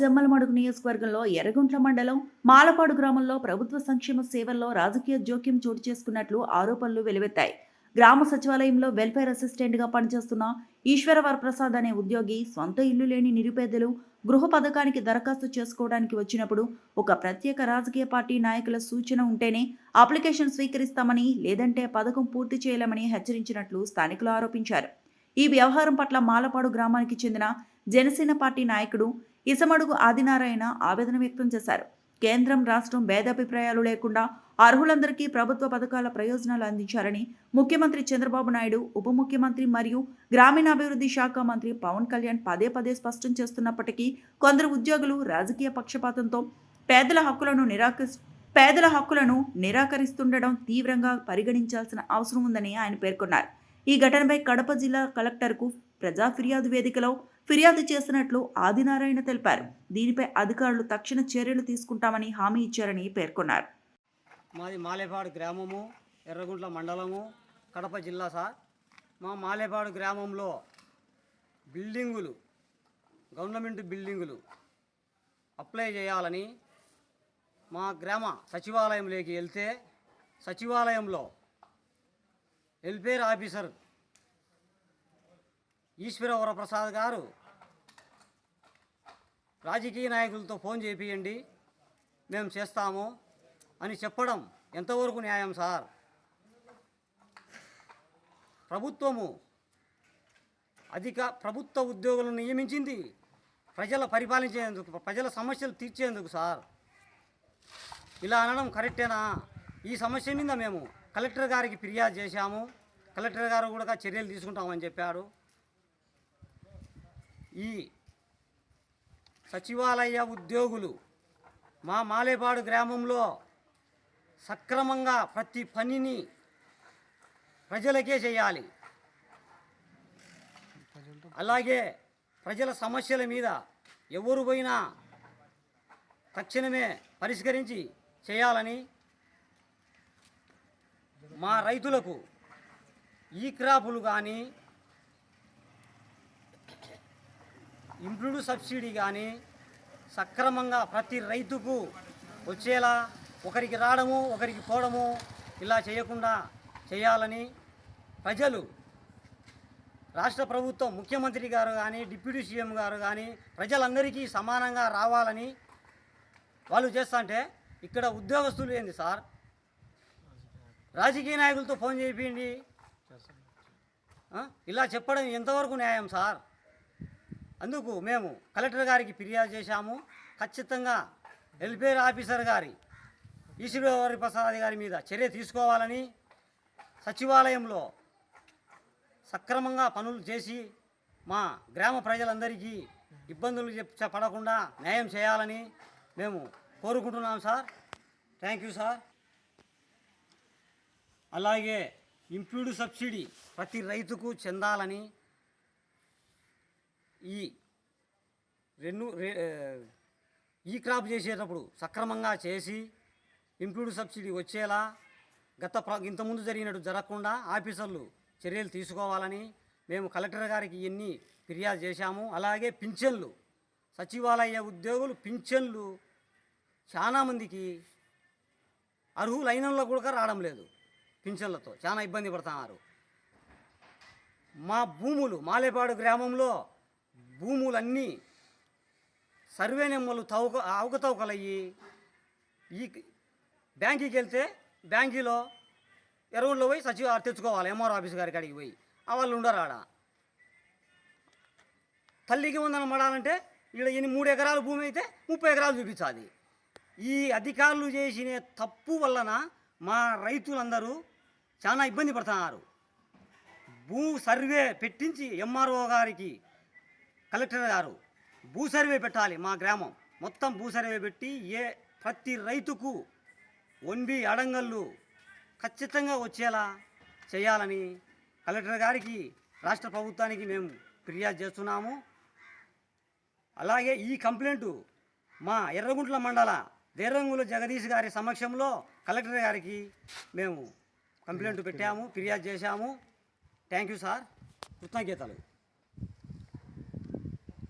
జమ్మలమడుగు నియోజకవర్గంలో ఎర్రగుంట్ల మండలం మాలపాడు గ్రామంలో ప్రభుత్వ సంక్షేమ సేవల్లో రాజకీయ జోక్యం చోటు చేసుకున్నట్లు ఆరోపణలు వెలువెత్తాయి. గ్రామ సచివాలయంలో వెల్ఫేర్ అసిస్టెంట్గా పనిచేస్తున్న ఈశ్వర వరప్రసాద్ అనే ఉద్యోగి సొంత ఇల్లు లేని నిరుపేదలు గృహ పథకానికి దరఖాస్తు చేసుకోవడానికి వచ్చినప్పుడు ఒక ప్రత్యేక రాజకీయ పార్టీ నాయకుల సూచన ఉంటేనే అప్లికేషన్ స్వీకరిస్తామని లేదంటే పథకం పూర్తి చేయలేమని హెచ్చరించినట్లు స్థానికులు ఆరోపించారు. ఈ వ్యవహారం పట్ల మాలపాడు గ్రామానికి చెందిన జనసేన పార్టీ నాయకుడు ఇసమడుగు ఆదినారాయణ ఆవేదన వ్యక్తం చేశారు. కేంద్రం రాష్ట్రం భేదాభిప్రాయాలు లేకుండా అర్హులందరికీ ప్రభుత్వ పథకాల ప్రయోజనాలు అందించారని ముఖ్యమంత్రి చంద్రబాబు నాయుడు ఉప ముఖ్యమంత్రి మరియు గ్రామీణాభివృద్ధి శాఖ మంత్రి పవన్ కళ్యాణ్ పదే పదే స్పష్టం చేస్తున్నప్పటికీ కొందరు ఉద్యోగులు రాజకీయ పక్షపాతంతో పేదల హక్కులను నిరాకరి పేదల హక్కులను నిరాకరిస్తుండడం తీవ్రంగా పరిగణించాల్సిన అవసరం ఉందని ఆయన పేర్కొన్నారు. ఈ ఘటనపై కడప జిల్లా కలెక్టర్కు ప్రజా ఫిర్యాదు వేదికలో ఫిర్యాదు చేసినట్లు ఆదినారాయణ తెలిపారు. దీనిపై అధికారులు తక్షణ చర్యలు తీసుకుంటామని హామీ ఇచ్చారని పేర్కొన్నారు. మాది మాలేపాడు గ్రామము ఎర్రగుంట్ల మండలము కడప జిల్లా సార్. మా మాలేపాడు గ్రామంలో బిల్డింగులు గవర్నమెంట్ బిల్డింగులు అప్లై చేయాలని మా గ్రామ సచివాలయంలోకి వెళ్తే సచివాలయంలో వెల్ఫేర్ ఆఫీసర్ ఈశ్వర వరప్రసాద్ గారు రాజకీయ నాయకులతో ఫోన్ చేపియండి మేము చేస్తాము అని చెప్పడం ఎంతవరకు న్యాయం సార్? ప్రభుత్వము అధిక ప్రభుత్వ ఉద్యోగులను నియమించింది ప్రజల పరిపాలించేందుకు ప్రజల సమస్యలు తీర్చేందుకు సార్. ఇలా అనడం కరెక్టేనా? ఈ సమస్య మీద మేము కలెక్టర్ గారికి ఫిర్యాదు చేశాము. కలెక్టర్ గారు కూడా చర్యలు తీసుకుంటామని చెప్పాడు ఈ సచివాలయ ఉద్యోగులు మా మాలేపాడు గ్రామంలో సక్రమంగా ప్రతి పనిని ప్రజలకే చేయాలి. అలాగే ప్రజల సమస్యల మీద ఎవరు పోయినా తక్షణమే పరిష్కరించి చేయాలని మా రైతులకు ఈ క్రాపులు కానీ ఇంప్రూవ్డ్ సబ్సిడీ కానీ సక్రమంగా ప్రతి రైతుకు వచ్చేలా ఒకరికి రావడము ఒకరికి పోవడము ఇలా చేయకుండా చేయాలని ప్రజలు రాష్ట్ర ప్రభుత్వం ముఖ్యమంత్రి గారు కానీ డిప్యూటీ సీఎం గారు కానీ ప్రజలందరికీ సమానంగా రావాలని వాళ్ళు చేస్తుంటే ఇక్కడ ఉద్యోగస్తులు ఏంది సార్? రాజకీయ నాయకులతో ఫోన్ చేయండి ఇలా చెప్పడం ఎంతవరకు న్యాయం సార్? అందుకు మేము కలెక్టర్ గారికి ఫిర్యాదు చేశాము. ఖచ్చితంగా వెల్ఫేర్ ఆఫీసర్ గారి ఈశ్వరవారి ప్రసాద్ గారి మీద చర్య తీసుకోవాలని సచివాలయంలో సక్రమంగా పనులు చేసి మా గ్రామ ప్రజలందరికీ ఇబ్బందులు చెప్ పడకుండా న్యాయం చేయాలని మేము కోరుకుంటున్నాం సార్. Thank you sir. అలాగే ఇంప్రూవ్డ్ సబ్సిడీ ప్రతి రైతుకు చెందాలని ఈ రెండు రే- ఈ క్రాప్ చేసేటప్పుడు సక్రమంగా చేసి ఇంప్లూడ్ సబ్సిడీ వచ్చేలా గత ప్ర ఇంతకుముందు జరిగినట్టు జరగకుండా ఆఫీసర్లు చర్యలు తీసుకోవాలని మేము కలెక్టర్ గారికి ఇవన్నీ ఫిర్యాదు చేశాము. అలాగే పింఛన్లు సచివాలయ ఉద్యోగులు పింఛన్లు చాలామందికి అర్హులైనంలో కూడా రావడం లేదు పింఛన్లతో. చాలా ఇబ్బంది పడుతున్నారు. మా భూములు మాలేపాడు గ్రామంలో భూములన్నీ సర్వే నెమ్మలు తవ్వక అవకతవకలయ్యి ఈ బ్యాంకీకి వెళ్తే బ్యాంకీలో ఎరువుల్లో పోయి సచివ తెచ్చుకోవాలి ఎంఆర్ ఆఫీస్ గారి కాడికి పోయి. వాళ్ళు ఉండరు ఆడ. తల్లికి వందనం పడాలంటే ఇక్కడ ఎన్ని మూడు ఎకరాల భూమి అయితే ముప్పై ఎకరాలు చూపించాలి. ఈ అధికారులు చేసిన తప్పు వలన మా రైతులందరూ చాలా ఇబ్బంది పడుతున్నారు. భూ సర్వే పెట్టించి ఎంఆర్ఓ గారికి కలెక్టర్ గారు భూ సర్వే పెట్టాలి మా గ్రామం. మొత్తం భూ సర్వే పెట్టి ఏ ప్రతి రైతుకు ఒన్బి అడంగళ్ళు ఖచ్చితంగా వచ్చేలా చేయాలని కలెక్టర్ గారికి రాష్ట్ర ప్రభుత్వానికి మేము ఫిర్యాదు చేస్తున్నాము. అలాగే ఈ కంప్లైంట్ మా ఎర్రగుంట్ల మండల దేరంగుల జగదీష్ గారి సమక్షంలో కలెక్టర్ గారికి మేము కంప్లైంట్ పెట్టాము ఫిర్యాదు చేశాము. Thank you sir. కృతజ్ఞతలు.